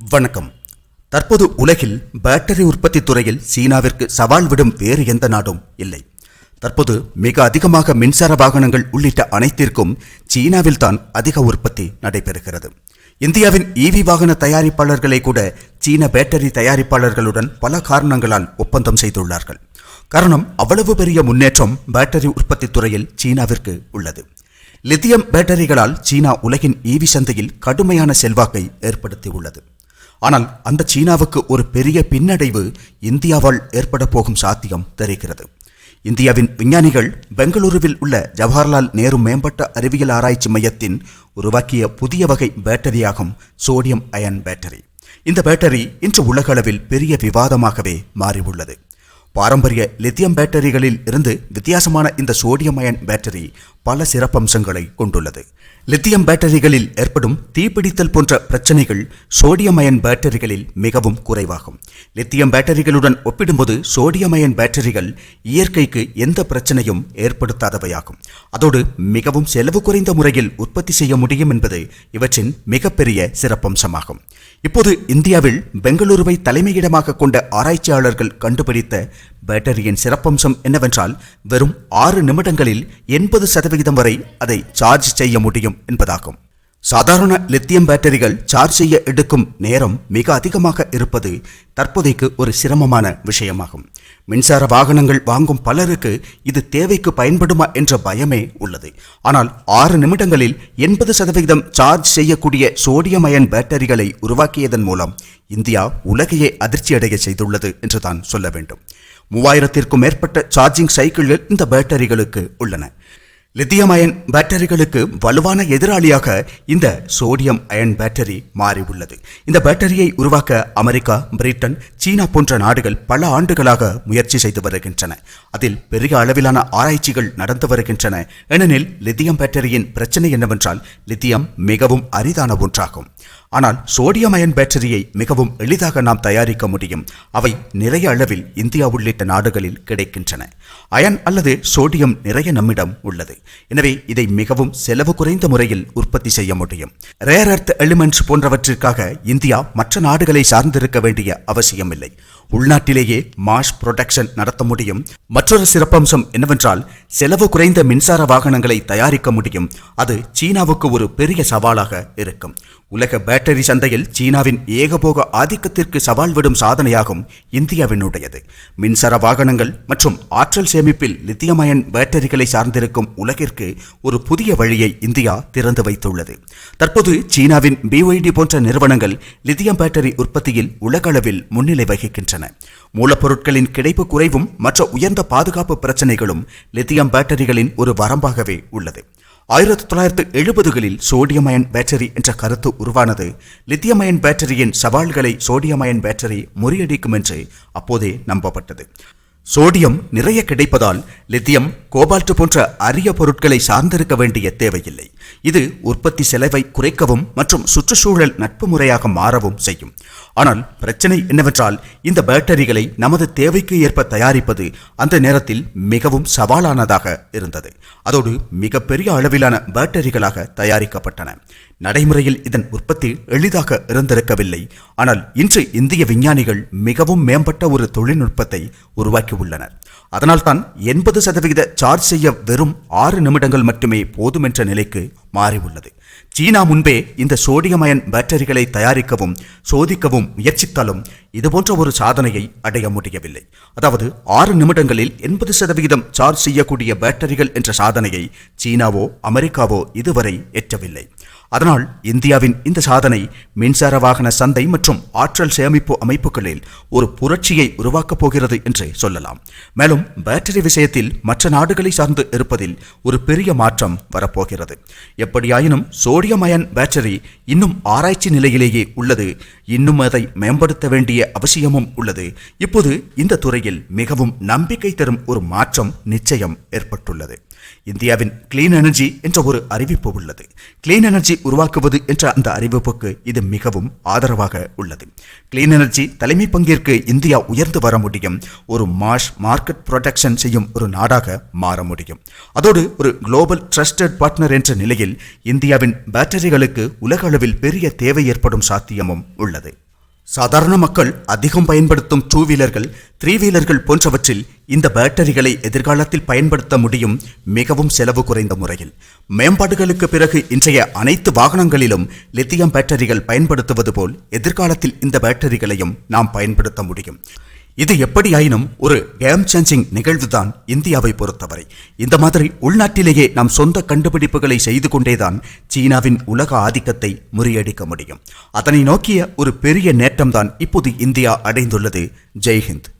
வணக்கம். தற்போது உலகில் பேட்டரி உற்பத்தி துறையில் சீனாவிற்கு சவால் விடும் வேறு எந்த நாடும் இல்லை. தற்போது மிக அதிகமாக மின்சார வாகனங்கள் உள்ளிட்ட அனைத்திற்கும் சீனாவில்தான் அதிக உற்பத்தி நடைபெறுகிறது. இந்தியாவின் ஈவி வாகன தயாரிப்பாளர்களை கூட சீன பேட்டரி தயாரிப்பாளர்களுடன் பல காரணங்களால் ஒப்பந்தம் செய்துள்ளார்கள். காரணம் அவ்வளவு பெரிய முன்னேற்றம் பேட்டரி உற்பத்தி துறையில் சீனாவிற்கு உள்ளது. லித்தியம் பேட்டரிகளால் சீனா உலகின் ஈவி சந்தையில் கடுமையான செல்வாக்கை ஏற்படுத்தியுள்ளது. ஆனால் அந்த சீனாவுக்கு ஒரு பெரிய பின்னடைவு இந்தியாவால் ஏற்பட போகும் சாத்தியம் தெரிகிறது. இந்தியாவின் விஞ்ஞானிகள் பெங்களூருவில் உள்ள ஜவஹர்லால் நேரு மேம்பட்ட அறிவியல் ஆராய்ச்சி மையத்தின் உருவாக்கிய புதிய வகை பேட்டரியாகும் சோடியம் அயன் பேட்டரி. இந்த பேட்டரி இன்று உலகளவில் பெரிய விவாதமாகவே மாறியுள்ளது. பாரம்பரிய லித்தியம் பேட்டரிகளில் இருந்து வித்தியாசமான இந்த சோடியம் அயன் பேட்டரி பல சிறப்பம்சங்களை கொண்டுள்ளது. லித்தியம் பேட்டரிகளில் ஏற்படும் தீப்பிடித்தல் போன்ற பிரச்சனைகள் சோடியம் அயன் பேட்டரிகளில் மிகவும் குறைவாகும். லித்தியம் பேட்டரிகளுடன் ஒப்பிடும்போது சோடியம் அயன் பேட்டரிகள் இயற்கைக்கு எந்த பிரச்சனையும் ஏற்படுத்தாதவையாகும். அதோடு மிகவும் செலவு குறைந்த முறையில் உற்பத்தி செய்ய முடியும் என்பது இவற்றின் மிகப்பெரிய சிறப்பம்சமாகும். இப்போது இந்தியாவில் பெங்களூருவை தலைமையிடமாக கொண்ட ஆராய்ச்சியாளர்கள் கண்டுபிடித்த பேட்டரியின் சிறப்பம்சம் என்னவென்றால் வெறும் ஆறு நிமிடங்களில் எண்பது சதவிகிதம் வரை அதை சார்ஜ் செய்ய முடியும் என்பதாகும். சாதாரண லித்தியம் பேட்டரிகள் சார்ஜ் செய்ய எடுக்கும் நேரம் மிக அதிகமாக இருப்பது தற்போதைக்கு ஒரு சிரமமான விஷயமாகும். மின்சார வாகனங்கள் வாங்கும் பலருக்கு இது தேவைக்கு பயன்படுமா என்ற பயமே உள்ளது. ஆனால் ஆறு நிமிடங்களில் எண்பது சதவிகிதம் சார்ஜ் செய்யக்கூடிய சோடியம் அயன் பேட்டரிகளை உருவாக்கியதன் மூலம் இந்தியா உலகையே அதிர்ச்சியடைய செய்துள்ளது என்றுதான் சொல்ல வேண்டும். மூவாயிரத்திற்கும் மேற்பட்ட சார்ஜிங் சைக்கிள்கள் இந்த பேட்டரிகளுக்கு உள்ளன. லித்தியம் அயன் பேட்டரிகளுக்கு வலுவான எதிராளியாக இந்த சோடியம் அயன் பேட்டரி மாறியுள்ளது இந்த பேட்டரியை உருவாக்க அமெரிக்கா பிரிட்டன் சீனா போன்ற நாடுகள் பல ஆண்டுகளாக முயற்சி செய்து வருகின்றன. அதில் பெரிய அளவிலான ஆராய்ச்சிகள் நடந்து வருகின்றன. ஏனெனில் லித்தியம் பேட்டரியின் பிரச்சனை என்னவென்றால் லித்தியம் மிகவும் அரிதான ஒன்றாகும். ஆனால் சோடியம் அயன் பேட்டரியை மிகவும் எளிதாக நாம் தயாரிக்க முடியும். அவை நிறைய அளவில் இந்தியா உள்ளிட்ட நாடுகளில் கிடைக்கின்றன. அயன் அல்லது சோடியம் நிறைய நம்மிடம் உள்ளது. எனவே இதை மிகவும் செலவு குறைந்த முறையில் உற்பத்தி செய்ய முடியும். ரேர் அர்த் எலிமெண்ட்ஸ் போன்றவற்றிற்காக இந்தியா மற்ற நாடுகளை சார்ந்திருக்க வேண்டிய அவசியமில்லை. உள்நாட்டிலேயே மாஸ் புரொடக்ஷன் நடத்த முடியும். மற்றொரு சிறப்பம்சம் என்னவென்றால் செலவு குறைந்த மின்சார வாகனங்களை தயாரிக்க முடியும். அது சீனாவுக்கு ஒரு பெரிய சவாலாக இருக்கும். உலக பேட்டரி சந்தையில் சீனாவின் ஏகபோக ஆதிக்கத்திற்கு சவால் விடும் சாதனையாகும் இந்தியாவினுடையது. மின்சார வாகனங்கள் மற்றும் ஆற்றல் சேமிப்பில் லித்தியமயன் பேட்டரிகளை சார்ந்திருக்கும் உலகிற்கு ஒரு புதிய வழியை இந்தியா திறந்து வைத்துள்ளது. தற்போது சீனாவின் பிஒய்டி போன்ற நிறுவனங்கள் லித்தியம் பேட்டரி உற்பத்தியில் உலகளவில் முன்னிலை வகிக்கின்றன. மூலப்பொருட்களின் கிடைப்பு குறைவும் மற்ற உயர்ந்த பாதுகாப்பு பிரச்சனைகளும் லித்தியம் பேட்டரிகளின் ஒரு வரம்பாகவே உள்ளது. ஆயிரத்தி தொள்ளாயிரத்து எழுபதுகளில் சோடியம் அயன் பேட்டரி என்ற கருத்து உருவானது லித்தியம் அயன் பேட்டரியின் சவால்களை சோடியம் அயன் பேட்டரி முறியடிக்கும் என்று அப்போதே நம்பப்பட்டது. சோடியம் நிறைய கிடைப்பதால் லித்தியம் கோபால்ட் போன்ற அரிய பொருட்களை சார்ந்திருக்க வேண்டிய தேவையில்லை. இது உற்பத்தி செலவை குறைக்கவும் மற்றும் சுற்றுச்சூழல் நட்பு முறையாக மாறவும் செய்யும். ஆனால் பிரச்சனை என்னவென்றால் இந்த பேட்டரிகளை நமது தேவைக்கு ஏற்ப தயாரிப்பது அந்த நேரத்தில் மிகவும் சவாலானதாக இருந்தது. அதோடு மிகப்பெரிய அளவிலான பேட்டரிகளாக தயாரிக்கப்பட்டன. நடைமுறையில் இதன் உற்பத்தி எளிதாக இருந்திருக்கவில்லை. ஆனால் இன்று இந்திய விஞ்ஞானிகள் மிகவும் மேம்பட்ட ஒரு தொழில்நுட்பத்தை உருவாக்கியுள்ளனர். அதனால்தான் எண்பது சதவிகித சார்ஜ் செய்ய வெறும் ஆறு நிமிடங்கள் மட்டுமே போதும் என்ற நிலைக்கு மாறியுள்ளது. சீனா முன்பே இந்த சோடியம் அயன் பேட்டரிகளை தயாரிக்கவும் சோதிக்கவும் முயற்சித்தாலும் இதுபோன்ற ஒரு சாதனையை அடைய முடியவில்லை. அதாவது ஆறு நிமிடங்களில் எண்பது சதவிகிதம் சார்ஜ் செய்யக்கூடிய பேட்டரிகள் என்ற சாதனையை சீனாவோ அமெரிக்காவோ இதுவரை எட்டவில்லை அதனால் இந்தியாவின் இந்த சாதனை மின்சார வாகன சந்தை மற்றும் ஆற்றல் சேமிப்பு அமைப்புகளில் ஒரு புரட்சியை உருவாக்கப் போகிறது என்று சொல்லலாம். மேலும் பேட்டரி விஷயத்தில் மற்ற நாடுகளை சார்ந்து இருப்பதில் ஒரு பெரிய மாற்றம் வரப்போகிறது. எப்படியாயினும் சோடியம் அயன் பேட்டரி இன்னும் ஆராய்ச்சி நிலையிலேயே உள்ளது. இன்னும் அதை மேம்படுத்த வேண்டிய அவசியமும் உள்ளது. இப்போது இந்த துறையில் மிகவும் நம்பிக்கை தரும் ஒரு மாற்றம் நிச்சயம் ஏற்பட்டுள்ளது. இந்தியாவின் கிளீன் எனர்ஜி என்ற ஒரு அறிவிப்பு உள்ளது. கிளீன் எனர்ஜி உருவாக்குவது என்ற அந்த அறிவிப்புக்கு இது மிகவும் ஆதரவாக உள்ளது. கிளீன் எனர்ஜி தலைமை பங்கிற்கு இந்தியா உயர்ந்து வர முடியும். ஒரு மாஷ் மார்க்கெட் ப்ரொடெக்ஷன் செய்யும் ஒரு நாடாக மாற முடியும். அதோடு ஒரு குளோபல் ட்ரஸ்டட் பார்ட்னர் என்ற நிலையில் இந்தியாவின் பேட்டரிகளுக்கு உலக அளவில் பெரிய தேவை ஏற்படும் சாத்தியமும் உள்ளது. சாதாரண மக்கள் அதிகம் பயன்படுத்தும் டூ வீலர்கள் த்ரீ வீலர்கள் போன்றவற்றில் இந்த பேட்டரிகளை எதிர்காலத்தில் பயன்படுத்த முடியும் மிகவும் செலவு குறைந்த முறையில். மேம்பாடுகளுக்கு பிறகு இன்றைய அனைத்து வாகனங்களிலும் லித்தியம் பேட்டரிகள் பயன்படுத்துவது போல் எதிர்காலத்தில் இந்த பேட்டரிகளையும் நாம் பயன்படுத்த முடியும். இது எப்படியாயினும் ஒரு கேம் சேஞ்சிங் நிகழ்வுதான் இந்தியாவை பொறுத்தவரை. இந்த மாதிரி உள்நாட்டிலேயே நாம் சொந்த கண்டுபிடிப்புகளை செய்து கொண்டேதான் சீனாவின் உலக ஆதிக்கத்தை முறியடிக்க முடியும். அதனை நோக்கிய ஒரு பெரிய நேற்றம்தான் இப்போது இந்தியா அடைந்துள்ளது. ஜெய்ஹிந்த்.